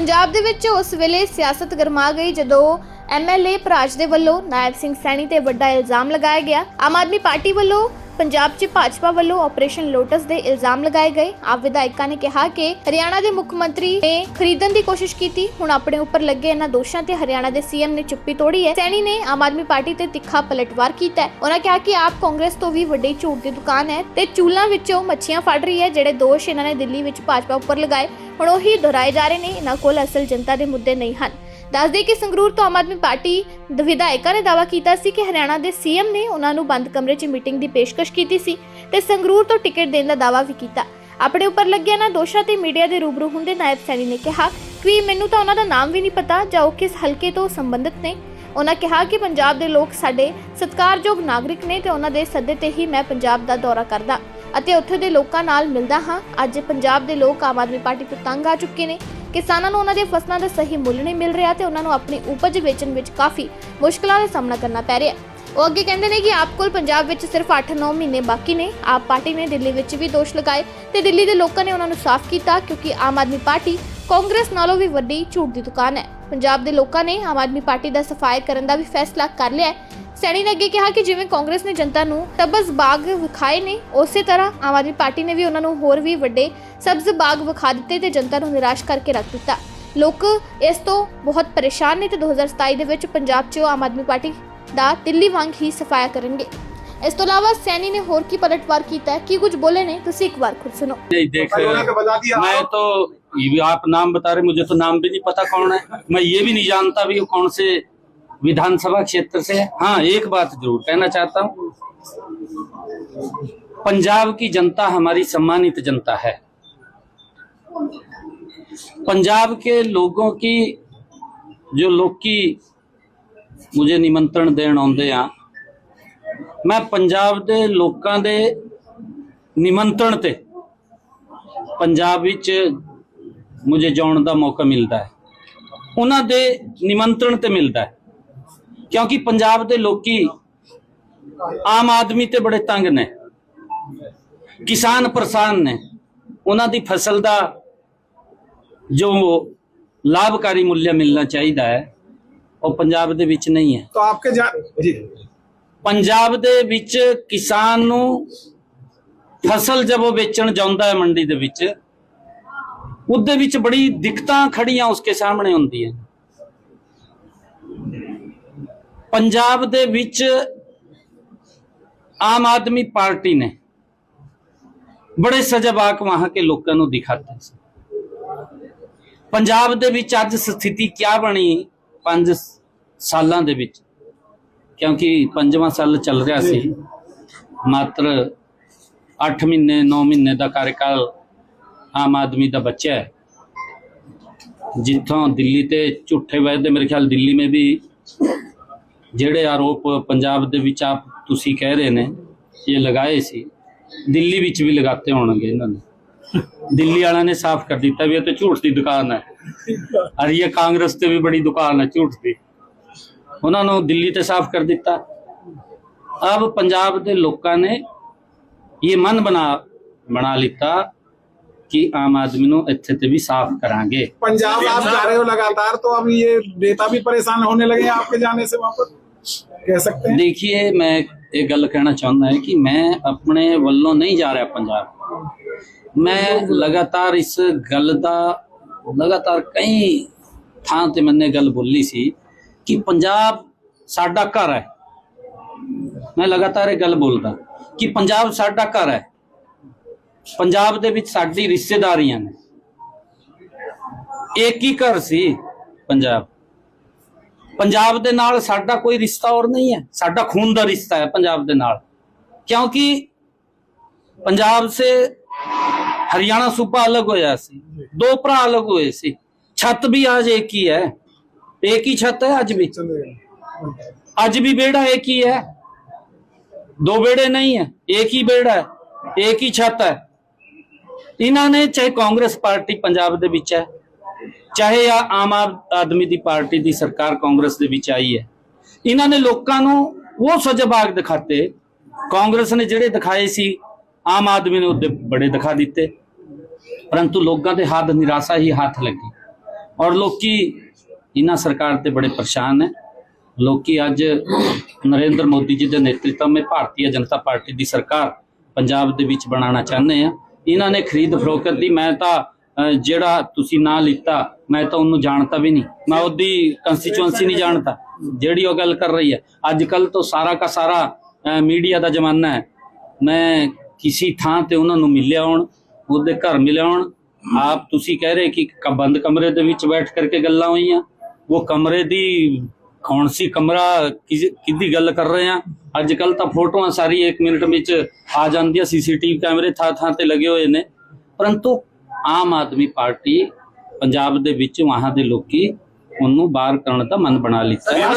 ਪੰਜਾਬ ਦੇ ਵਿੱਚ ਉਸ ਵੇਲੇ ਸਿਆਸਤ ਗਰਮਾ ਗਈ ਜਦੋਂ ਐਮਐਲਏ ਪ੍ਰਾਜ ਦੇ ਵੱਲੋਂ ਨਾਇਬ ਸਿੰਘ ਸੈਣੀ ਤੇ ਵੱਡਾ ਇਲਜ਼ਾਮ ਲਗਾਇਆ ਗਿਆ। ਆਮ ਆਦਮੀ ਪਾਰਟੀ ਵੱਲੋਂ ਪੰਜਾਬ 'ਚ ਭਾਜਪਾ ਵੱਲੋਂ ਆਪਰੇਸ਼ਨ ਲੋਟਸ ਦੇ ਇਲਜ਼ਾਮ ਲਗਾਏ ਗਏ। ਆਪ ਵਿਧਾਇਕਾਂ ਨੇ ਕਿਹਾ ਕਿ ਹਰਿਆਣਾ ਦੇ ਮੁੱਖ ਮੰਤਰੀ ਨੇ ਖਰੀਦਣ ਦੀ ਕੋਸ਼ਿਸ਼ ਕੀਤੀ। ਹੁਣ ਆਪਣੇ ਉੱਪਰ ਲੱਗੇ ਇਹਨਾਂ ਦੋਸ਼ਾਂ ਤੇ ਹਰਿਆਣਾ ਦੇ ਸੀਐਮ ਨੇ ਚੁੱਪੀ ਤੋੜੀ ਹੈ। ਸੈਣੀ ਨੇ ਆਮ ਆਦਮੀ ਪਾਰਟੀ ਤੇ ਤਿੱਖਾ ਪਲਟਵਾਰ ਕੀਤਾ ਹੈ। ਉਹਨਾਂ ਕਿਹਾ ਕਿ ਆਪ ਕਾਂਗਰਸ ਤੋਂ ਵੀ ਵੱਡੀ ਝੂਠ ਦੀ ਦੁਕਾਨ ਹੈ ਤੇ ਚੂਲਾਂ ਵਿੱਚੋਂ ਮੱਛੀਆਂ ਫੜ ਰਹੀ ਹੈ, ਜਿਹੜੇ ਦੋਸ਼ ਇਹਨਾਂ ਨੇ ਦਿੱਲੀ ਵਿੱਚ ਭਾਜਪਾ ਉੱਪਰ ਲਗਾਏ। ਹੁਣ ਉਹੀ ਦੁਹਰਾਏ ਜਾ ਰਹੇ ਨੇ। ਇਹਨਾਂ ਕੋਲ ਅਸਲ ਜਨਤਾ ਦੇ ਮੁੱਦੇ ਨਹੀਂ ਹਨ। ਦੱਸਦੇ ਕਿ ਸੰਗਰੂਰ ਤੋਂ ਆਮ ਆਦਮੀ ਪਾਰਟੀ ਦੇ ਵਿਧਾਇਕਾਂ ਨੇ ਦਾਅਵਾ ਕੀਤਾ ਸੀ ਕਿ ਹਰਿਆਣਾ ਦੇ ਸੀਐਮ ਨੇ ਉਹਨਾਂ ਨੂੰ ਬੰਦ ਕਮਰੇ 'ਚ ਮੀਟਿੰਗ ਦੀ ਪੇਸ਼ਕਸ਼ ਕੀਤੀ ਸੀ ਤੇ ਸੰਗਰੂਰ ਤੋਂ ਟਿਕਟ ਦੇਣ ਦਾ ਦਾਅਵਾ ਵੀ ਕੀਤਾ। ਆਪਣੇ ਉੱਪਰ ਲੱਗਿਆ ਨਾ ਦੋਸ਼ਾਂ ਤੇ ਮੀਡੀਆ ਦੇ ਰੂਬਰੂ ਹੁੰਦੇ ਨਾਇਬ ਸੈਣੀ ਨੇ ਕਿਹਾ ਕਿ ਮੈਨੂੰ ਤਾਂ ਉਹਨਾਂ ਦਾ ਨਾਮ ਵੀ ਨਹੀਂ ਪਤਾ, ਜਾਂ ਉਹ ਕਿਸ ਹਲਕੇ ਤੋਂ ਸੰਬੰਧਿਤ ਨੇ। ਉਹਨਾਂ ਕਿਹਾ ਕਿ ਪੰਜਾਬ ਦੇ ਲੋਕ ਸਾਡੇ ਸਤਿਕਾਰਯੋਗ ਨਾਗਰਿਕ ਨੇ ਤੇ ਉਹਨਾਂ ਦੇ ਸੱਦੇ ਤੇ ਹੀ ਮੈਂ ਪੰਜਾਬ ਦਾ ਦੌਰਾ ਕਰਦਾ ਅਤੇ ਉੱਥੇ ਦੇ ਲੋਕਾਂ ਨਾਲ ਮਿਲਦਾ ਹਾਂ। ਅੱਜ ਪੰਜਾਬ ਦੇ ਲੋਕ ਆਮ ਆਦਮੀ ਪਾਰਟੀ ਤੋਂ ਤੰਗ ਆ ਚੁੱਕੇ ਨੇ। ਕਿਸਾਨਾਂ ਨੂੰ ਉਹਨਾਂ ਦੀਆਂ ਫਸਲਾਂ ਦਾ ਸਹੀ ਮੁੱਲ ਨਹੀਂ ਮਿਲ ਰਿਹਾ ਤੇ ਉਹਨਾਂ ਨੂੰ ਆਪਣੀ ਉਪਜ ਵੇਚਣ ਵਿੱਚ ਕਾਫੀ ਮੁਸ਼ਕਲਾਂ ਦਾ ਸਾਹਮਣਾ ਕਰਨਾ ਪੈ ਰਿਹਾ। ਹੈ ਉਹ ਅੱਗੇ ਕਹਿੰਦੇ ਨੇ ਕਿ ਆਪ ਕੋਲ ਪੰਜਾਬ ਵਿੱਚ ਸਿਰਫ 8-9 ਮਹੀਨੇ ਬਾਕੀ ਨੇ। ਆਪ ਪਾਰਟੀ ਨੇ ਦਿੱਲੀ ਵਿੱਚ ਵੀ ਦੋਸ਼ ਲਗਾਏ ਤੇ ਦਿੱਲੀ ਦੇ ਲੋਕਾਂ ਨੇ ਉਹਨਾਂ ਨੂੰ ਸਾਫ਼ ਕੀਤਾ ਕਿਉਂਕਿ ਆਮ ਆਦਮੀ ਪਾਰਟੀ ਕਾਂਗਰਸ ਨਾਲੋਂ ਵੀ ਵੱਡੀ ਝੂਠ ਦੀ ਦੁਕਾਨ ਹੈ। ਪੰਜਾਬ ਦੇ ਲੋਕਾਂ ਨੇ ਆਮ ਆਦਮੀ ਪਾਰਟੀ ਦਾ ਸਫਾਇਆ ਕਰਨ ਦਾ ਵੀ ਫੈਸਲਾ ਕਰ ਲਿਆ ਹੈ। ਸੈਣੀ ਨੇ ਅੱਗੇ ਕਿਹਾ ਕਿ ਜਿਵੇਂ ਕਾਂਗਰਸ ਨੇ ਜਨਤਾ ਨੂੰ ਸਬਜ਼ ਬਾਗ ਵਿਖਾਏ ਨੇ ਉਸੇ ਤਰ੍ਹਾਂ ਆਮ ਆਦਮੀ ਪਾਰਟੀ ਨੇ ਵੀ ਉਹਨਾਂ ਨੂੰ ਹੋਰ ਵੀ ਵੱਡੇ ਸਬਜ਼ ਬਾਗ ਵਿਖਾ ਦਿੱਤੇ ਤੇ ਜਨਤਾ ਨੂੰ ਨਿਰਾਸ਼ ਕਰਕੇ ਰੱਖ ਦਿੱਤਾ ਲੋਕ ਇਸ ਤੋਂ ਬਹੁਤ ਪਰੇਸ਼ਾਨ ਨੇ ਤੇ 2027 ਦੇ ਵਿੱਚ ਪੰਜਾਬ 'ਚ ਉਹ ਆਮ ਆਦਮੀ ਪਾਰਟੀ ਦਾ ਦਿੱਲੀ ਵਾਂਗ ਹੀ ਸਫਾਇਆ ਕਰਨਗੇ ਇਸ ਤੋਂ ਇਲਾਵਾ ਸੈਣੀ ਨੇ ਹੋਰ ਕੀ ਪਲਟਵਾਰ ਕੀਤਾ ਹੈ ਕੀ ਕੁਝ ਬੋਲੇ ਨੇ ਤੁਸੀਂ ਇੱਕ ਵਾਰ ਖੁਦ ਸੁਣੋ नहीं देख उन्होंने तो बता दिया मैं तो ये भी आप नाम बता रहे मुझे तो नाम भी नहीं पता कौन है मैं ये भी नहीं जानता भी वो कौन से विधानसभा क्षेत्र से। हाँ, एक बात जरूर कहना चाहता हूँ। पंजाब की जनता हमारी सम्मानित जनता है। पंजाब के लोगों की ਜੋ ਲੋਕੀ ਮੁਝੇ ਨਿਮੰਤਰਣ ਦੇਣ ਆਉਂਦੇ ਆ ਮੈਂ ਪੰਜਾਬ ਦੇ ਲੋਕਾਂ ਦੇ ਨਿਮੰਤਰਣ ਤੇ ਪੰਜਾਬ ਵਿੱਚ ਮੁਝੇ ਜਾਣ ਦਾ ਮੌਕਾ ਮਿਲਦਾ ਹੈ ਉਹਨਾਂ ਦੇ ਨਿਮੰਤਰਣ ਤੇ ਮਿਲਦਾ ਹੈ ਕਿਉਂਕਿ ਪੰਜਾਬ ਦੇ ਲੋਕੀ ਆਮ ਆਦਮੀ ਤੇ ਬੜੇ ਤੰਗ ਨੇ। ਕਿਸਾਨ ਪਰੇਸ਼ਾਨ ਨੇ। ਉਹਨਾਂ ਦੀ ਫਸਲ ਦਾ ਜੋ ਲਾਭਕਾਰੀ ਮੁੱਲ ਮਿਲਣਾ ਚਾਹੀਦਾ ਹੈ ਉਹ ਪੰਜਾਬ ਦੇ ਵਿੱਚ ਨਹੀਂ ਹੈ। ਤਾਂ ਆਪਕੇ ਜੀ ਪੰਜਾਬ ਦੇ ਵਿੱਚ ਕਿਸਾਨ ਨੂੰ ਫਸਲ ਜਦ ਉਹ ਵੇਚਣ ਜਾਂਦਾ ਹੈ ਮੰਡੀ ਦੇ ਵਿੱਚ ਉਹਦੇ ਵਿੱਚ ਬੜੀ ਦਿੱਕਤਾਂ ਖੜੀਆਂ ਉਸਕੇ ਸਾਹਮਣੇ ਹੁੰਦੀਆਂ। ਪੰਜਾਬ ਦੇ ਵਿੱਚ ਆਮ ਆਦਮੀ ਪਾਰਟੀ ਨੇ ਬੜੇ ਸਜਬਾਕ ਵਹਾਂ ਕੇ ਲੋਕਾਂ ਨੂੰ ਦਿਖਾਤੇ ਸੀ। ਪੰਜਾਬ ਦੇ ਵਿੱਚ ਅੱਜ ਸਥਿਤੀ ਕਿਆ ਬਣੀ 5 ਸਾਲਾਂ ਦੇ ਵਿੱਚ? ਕਿਉਂਕਿ ਪੰਜਵਾਂ ਸਾਲ ਚੱਲ ਰਿਹਾ ਸੀ। ਮਾਤਰ 8 ਮਹੀਨੇ 9 ਮਹੀਨੇ ਦਾ ਕਾਰਜਕਾਲ ਆਮ ਆਦਮੀ ਦਾ ਬੱਚਾ ਹੈ। ਜਿੱਥੋਂ ਦਿੱਲੀ ਤੇ ਝੂਠੇ ਵਾਅਦੇ, ਮੇਰੇ ਖਿਆਲ ਦਿੱਲੀ ਮੇ ਵੀ ਜਿਹੜੇ ਆਰੋਪ ਪੰਜਾਬ ਦੇ ਵਿੱਚ ਆਪ ਤੁਸੀਂ ਕਹਿ ਰਹੇ ਨੇ, ਇਹ ਲਗਾਏ ਸੀ। ਦਿੱਲੀ ਵਿੱਚ ਵੀ ਲਗਾਤੇ ਹੋਣਗੇ ਇਹਨਾਂ ਨੇ। ਦਿੱਲੀ ਵਾਲਿਆਂ ਨੇ ਸਾਫ਼ ਕਰ ਦਿੱਤਾ ਵੀ ਇਹ ਤਾਂ ਝੂਠ ਦੀ ਦੁਕਾਨ ਹੈ। ਔਰ ਇਹ ਕਾਂਗਰਸ ਤੇ ਵੀ ਬੜੀ ਦੁਕਾਨ ਹੈ ਝੂਠ ਦੀ। ਉਹਨਾਂ ਨੂੰ ਦਿੱਲੀ ਤੇ ਸਾਫ਼ ਕਰ ਦਿੱਤਾ। ਅਬ ਪੰਜਾਬ ਦੇ ਲੋਕਾਂ ਨੇ ਇਹ ਮਨ ਬਣਾ ਬਣਾ ਲਿੱਤਾ ਕਿ ਆਮ ਆਦਮੀ ਨੂੰ ਇੱਥੇ ਤੇ ਵੀ ਸਾਫ਼ ਕਰਾਂਗੇ पंजाब आप जा रहे हो लगातार तो अब ये नेता भी परेशान होने लगे हैं आपके जाने से वहां पर कह सकते हैं ਦੇਖੀਏ ਮੈਂ ਇਹ ਗੱਲ ਕਹਿਣਾ ਚਾਹੁੰਦਾ ਹਾਂ ਕਿ ਮੈਂ ਆਪਣੇ ਵੱਲੋਂ ਨਹੀਂ ਜਾ ਰਿਹਾ ਪੰਜਾਬ ਮੈਂ ਲਗਾਤਾਰ ਇਸ ਗੱਲ ਦਾ ਲਗਾਤਾਰ ਕਈ ਥਾਂ ਤੇ ਮੈਨੇ ਗੱਲ ਬੋਲੀ ਸੀ ਕਿ ਪੰਜਾਬ ਸਾਡਾ ਘਰ ਹੈ ਮੈਂ ਲਗਾਤਾਰ ਇਹ ਗੱਲ ਬੋਲਦਾ ਕਿ ਪੰਜਾਬ ਸਾਡਾ ਘਰ ਹੈ ਪੰਜਾਬ ਦੇ ਵਿੱਚ ਸਾਡੀ ਰਿਸ਼ਤੇਦਾਰੀਆਂ ਨੇ ਇੱਕ ਹੀ ਘਰ ਸੀ ਪੰਜਾਬ ਪੰਜਾਬ ਦੇ ਨਾਲ ਸਾਡਾ ਕੋਈ ਰਿਸ਼ਤਾ ਹੋਰ ਨਹੀਂ ਹੈ ਸਾਡਾ ਖੂਨ ਦਾ ਰਿਸ਼ਤਾ ਹੈ ਪੰਜਾਬ ਦੇ ਨਾਲ ਕਿਉਂਕਿ ਪੰਜਾਬ ਸੇ ਹਰਿਆਣਾ ਸੂਬਾ ਅਲੱਗ ਹੋਇਆ ਸੀ ਦੋ ਭਰਾ ਅਲੱਗ ਹੋਏ ਸੀ ਛੱਤ ਵੀ ਅੱਜ ਇੱਕ ਹੀ ਹੈ ਇੱਕ ਹੀ ਛੱਤ ਹੈ ਅੱਜ ਵੀ चलेगा ਅੱਜ ਵੀ बेड़ा एक ही है दो बेड़े नहीं है एक ही बेड़ा है एक ही छत है ਇਹਨਾਂ ਨੇ, ਚਾਹੇ ਕਾਂਗਰਸ ਪਾਰਟੀ ਪੰਜਾਬ ਦੇ ਵਿੱਚ ਹੈ, ਚਾਹੇ ਆ ਆਮ ਆਦ- ਆਦਮੀ ਦੀ ਪਾਰਟੀ ਦੀ ਸਰਕਾਰ ਕਾਂਗਰਸ ਦੇ ਵਿੱਚ ਆਈ ਹੈ, ਇਹਨਾਂ ਨੇ ਲੋਕਾਂ ਨੂੰ ਉਹ ਸਜਬਾਗ ਦਿਖਾਤੇ। ਕਾਂਗਰਸ ਨੇ ਜਿਹੜੇ ਦਿਖਾਏ ਸੀ, ਆਮ ਆਦਮੀ ਨੇ ਉਹਦੇ ਬੜੇ ਦਿਖਾ ਦਿੱਤੇ। ਪਰੰਤੂ ਲੋਕਾਂ ਦੇ ਹੱਦ, ਨਿਰਾਸ਼ਾ ਹੀ ਹੱਥ ਲੱਗੀ। ਔਰ ਲੋਕੀ ਇਹਨਾਂ ਸਰਕਾਰ ਤੇ ਬੜੇ ਪਰੇਸ਼ਾਨ ਹੈ ਲੋਕੀ ਅੱਜ ਨਰਿੰਦਰ ਮੋਦੀ ਜੀ ਦੇ ਨੇਤਰਤਵ ਵਿੱਚ ਭਾਰਤੀ ਜਨਤਾ ਪਾਰਟੀ ਦੀ ਸਰਕਾਰ ਪੰਜਾਬ ਦੇ ਵਿੱਚ ਬਣਾਉਣਾ ਚਾਹੁੰਦੇ ਆ। ਇਹਨਾਂ ਨੇ ਖਰੀਦ ਫਰੋਖਤ ਦੀ, ਮੈਂ ਤਾਂ ਜਿਹੜਾ ਤੁਸੀਂ ਨਾਂ ਲਿੱਤਾ, ਮੈਂ ਤਾਂ ਉਹਨੂੰ ਜਾਣਤਾ ਵੀ ਨਹੀਂ। ਮੈਂ ਉਹਦੀ ਕੰਸਟੀਚੁਐਂਸੀ ਨਹੀਂ ਜਾਣਤਾ, ਜਿਹੜੀ ਉਹ ਗੱਲ ਕਰ ਰਹੀ ਹੈ। ਅੱਜ ਕੱਲ ਤੋਂ ਸਾਰਾ ਦਾ ਸਾਰਾ ਮੀਡੀਆ ਦਾ ਜ਼ਮਾਨਾ ਹੈ। ਮੈਂ ਕਿਸੇ ਥਾਂ ਤੇ ਉਹਨਾਂ ਨੂੰ ਮਿਲਿਆ ਹੁਣ, ਉਹਦੇ ਘਰ ਮਿਲਿਆ ਹੁਣ, ਆਪ ਤੁਸੀਂ ਕਹਿ ਰਹੇ ਕਿ ਬੰਦ ਕਮਰੇ ਦੇ ਵਿੱਚ ਬੈਠ ਕਰਕੇ ਗੱਲਾਂ ਹੋਈਆਂ। ਉਹ ਕਮਰੇ ਦੀ ਕੌਣ ਸੀ ਕਮਰਾ, ਕਿਸ- ਕਿਹਦੀ ਗੱਲ ਕਰ ਰਹੇ ਆ ਅੱਜ ਕੱਲ ਤਾਂ ਫੋਟੋਆਂ ਸਾਰੀ 1 ਮਿੰਟ ਵਿੱਚ ਆ ਜਾਂਦੀਆਂ, ਸੀਸੀਟੀਵੀ ਕੈਮਰੇ ਥਾਂ ਥਾਂ ਤੇ ਲੱਗੇ ਹੋਏ ਨੇ। ਪਰੰਤੂ ਆਮ ਆਦਮੀ ਪਾਰਟੀ ਪੰਜਾਬ ਦੇ ਵਿੱਚ, ਵਾਹਾਂ ਦੇ ਲੋਕੀ ਉਹਨੂੰ ਬਾਹਰ ਕਰਨ ਦਾ ਮਨ ਬਣਾ ਲਿੱਤਾ।